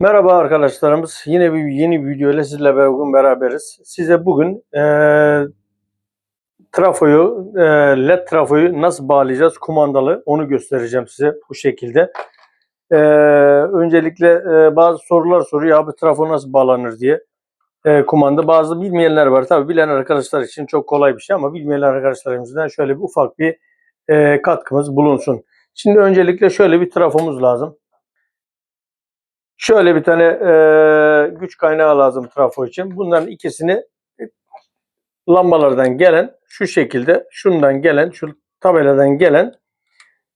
Merhaba arkadaşlarımız. Yine bir yeni bir video ile beraber- bugün beraberiz. Size bugün eee trafoyu, eee, led trafoyu nasıl bağlayacağız kumandalı onu göstereceğim size bu şekilde. Eee, öncelikle eee, bazı sorular soruyor abi trafo nasıl bağlanır diye. Eee, kumanda bazı bilmeyenler var. Tabii bilen arkadaşlar için çok kolay bir şey ama bilmeyen arkadaşlarımızdan şöyle bir ufak bir eee, katkımız bulunsun. Şimdi öncelikle şöyle bir trafomuz lazım. Şöyle bir tane eee, güç kaynağı lazım trafo için. Bunların ikisini lambalardan gelen şu şekilde şundan gelen şu tabeladan gelen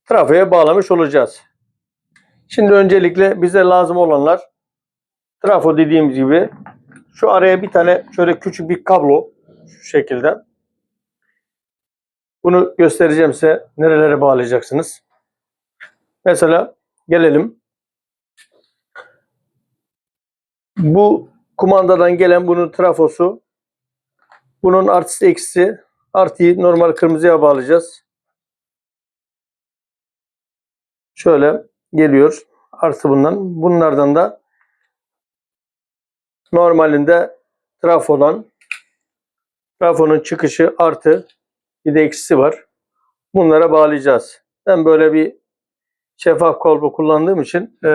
trafoya bağlamış olacağız. Şimdi öncelikle bize lazım olanlar trafo dediğimiz gibi şu araya bir tane şöyle küçük bir kablo şu şekilde. Bunu göstereceğim size nerelere bağlayacaksınız. Mesela gelelim Bu kumandadan gelen bunun trafosu. Bunun artısı eksisi. Artıyı normal kırmızıya bağlayacağız. Şöyle geliyor. Artı bundan. Bunlardan da normalinde trafodan trafonun çıkışı artı bir de eksisi var. Bunlara bağlayacağız. Ben böyle bir şeffaf kolbu kullandığım için e,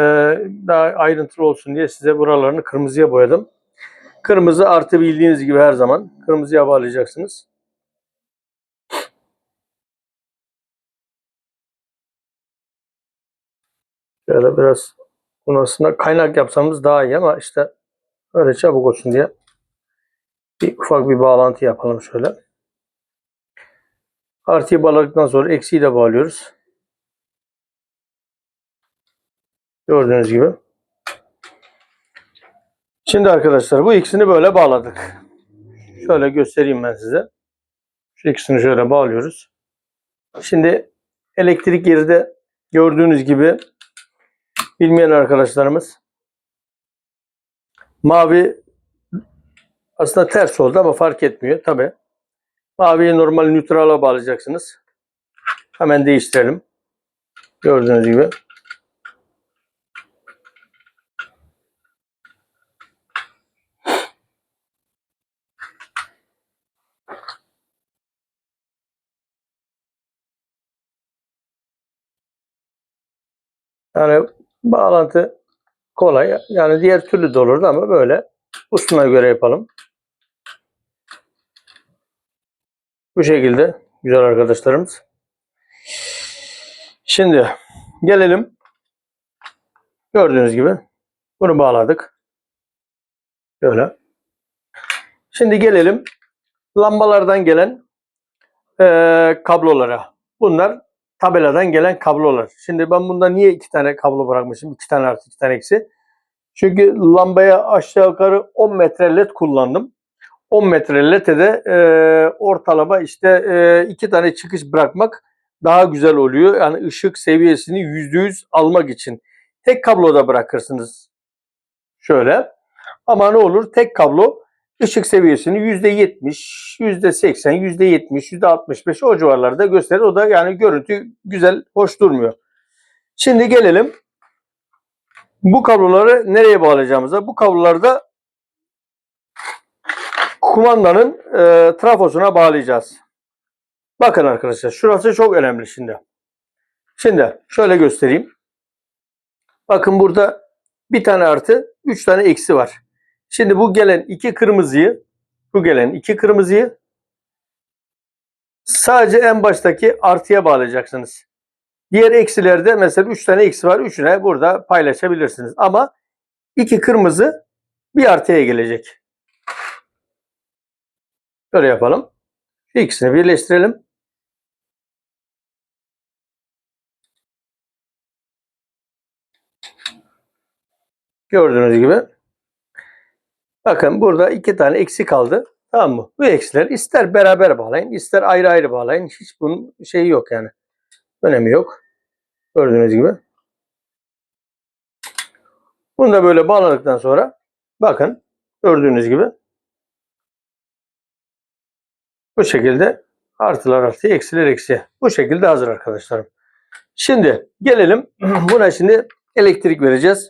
daha ayrıntılı olsun diye size buralarını kırmızıya boyadım. Kırmızı artı bildiğiniz gibi her zaman kırmızıya bağlayacaksınız. Şöyle biraz bunu aslında kaynak yapsamız daha iyi ama işte öyle çabuk olsun diye bir ufak bir bağlantı yapalım şöyle. Artıyı bağladıktan sonra eksiği de bağlıyoruz. Gördüğünüz gibi. Şimdi arkadaşlar bu ikisini böyle bağladık. Şöyle göstereyim ben size. Şu ikisini şöyle bağlıyoruz. Şimdi elektrik yeri de gördüğünüz gibi bilmeyen arkadaşlarımız mavi aslında ters oldu ama fark etmiyor tabi. Maviyi normal nötrala bağlayacaksınız. Hemen değiştirelim. Gördüğünüz gibi. Yani bağlantı kolay. Yani diğer türlü de olurdu ama böyle usuna göre yapalım. Bu şekilde güzel arkadaşlarımız. Şimdi gelelim. Gördüğünüz gibi bunu bağladık. Böyle. Şimdi gelelim lambalardan gelen eee, kablolara. Bunlar tabeladan gelen kablolar. Şimdi ben bunda niye iki tane kablo bırakmışım? İki tane artı iki tane eksi. Çünkü lambaya aşağı yukarı 10 metre led kullandım. 10 metre led'e de e, ortalama işte e, iki tane çıkış bırakmak daha güzel oluyor. Yani ışık seviyesini %100 almak için. Tek kabloda bırakırsınız. Şöyle. Ama ne olur tek kablo ışık seviyesini %70, %80, %70, %65 o civarlarda gösterir. O da yani görüntü güzel, hoş durmuyor. Şimdi gelelim bu kabloları nereye bağlayacağımıza. Bu kabloları da kumandanın e, trafosuna bağlayacağız. Bakın arkadaşlar şurası çok önemli şimdi. Şimdi şöyle göstereyim. Bakın burada bir tane artı, üç tane eksi var. Şimdi bu gelen iki kırmızıyı, bu gelen iki kırmızıyı sadece en baştaki artıya bağlayacaksınız. Diğer eksilerde mesela 3 tane eksi var. Üçüne burada paylaşabilirsiniz. Ama iki kırmızı bir artıya gelecek. Böyle yapalım. Şu ikisini birleştirelim. Gördüğünüz gibi. Bakın burada iki tane eksi kaldı. Tamam mı? Bu eksiler ister beraber bağlayın, ister ayrı ayrı bağlayın. Hiç bunun şeyi yok yani. Önemi yok. Gördüğünüz gibi. Bunu da böyle bağladıktan sonra bakın gördüğünüz gibi bu şekilde artılar artı eksiler eksi. Bu şekilde hazır arkadaşlarım. Şimdi gelelim buna şimdi elektrik vereceğiz.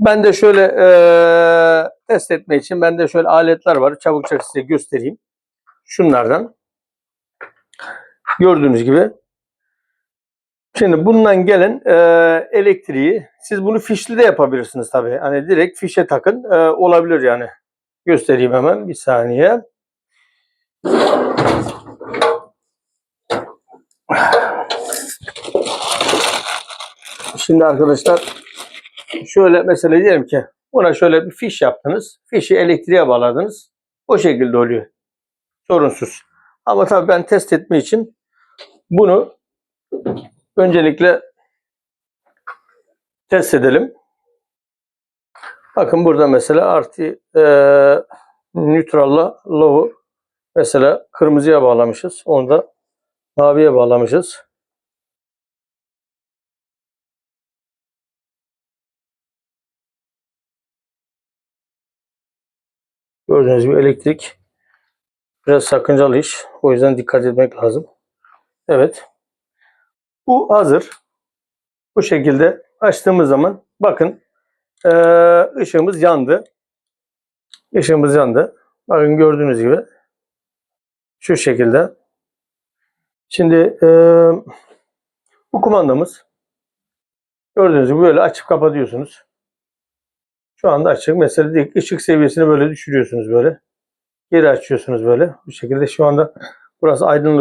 Ben de şöyle eee, test etmek için bende şöyle aletler var. Çabukça size göstereyim. Şunlardan. Gördüğünüz gibi. Şimdi bundan gelen eee, elektriği siz bunu fişli de yapabilirsiniz tabii. Hani direkt fişe takın eee, olabilir yani. Göstereyim hemen bir saniye. Şimdi arkadaşlar şöyle mesela diyelim ki buna şöyle bir fiş yaptınız. Fişi elektriğe bağladınız. O şekilde oluyor. Sorunsuz. Ama tabii ben test etme için bunu öncelikle test edelim. Bakın burada mesela artı e, neutralla low'u mesela kırmızıya bağlamışız. Onu da maviye bağlamışız. Gördüğünüz gibi elektrik biraz sakıncalı iş. O yüzden dikkat etmek lazım. Evet. Bu hazır. Bu şekilde açtığımız zaman bakın eee, ışığımız yandı. Işığımız yandı. Bakın gördüğünüz gibi şu şekilde. Şimdi eee, bu kumandamız gördüğünüz gibi böyle açıp kapatıyorsunuz. Şu anda açık. Mesela direkt ışık seviyesini böyle düşürüyorsunuz böyle. Geri açıyorsunuz böyle. Bu şekilde şu anda burası aydınlık.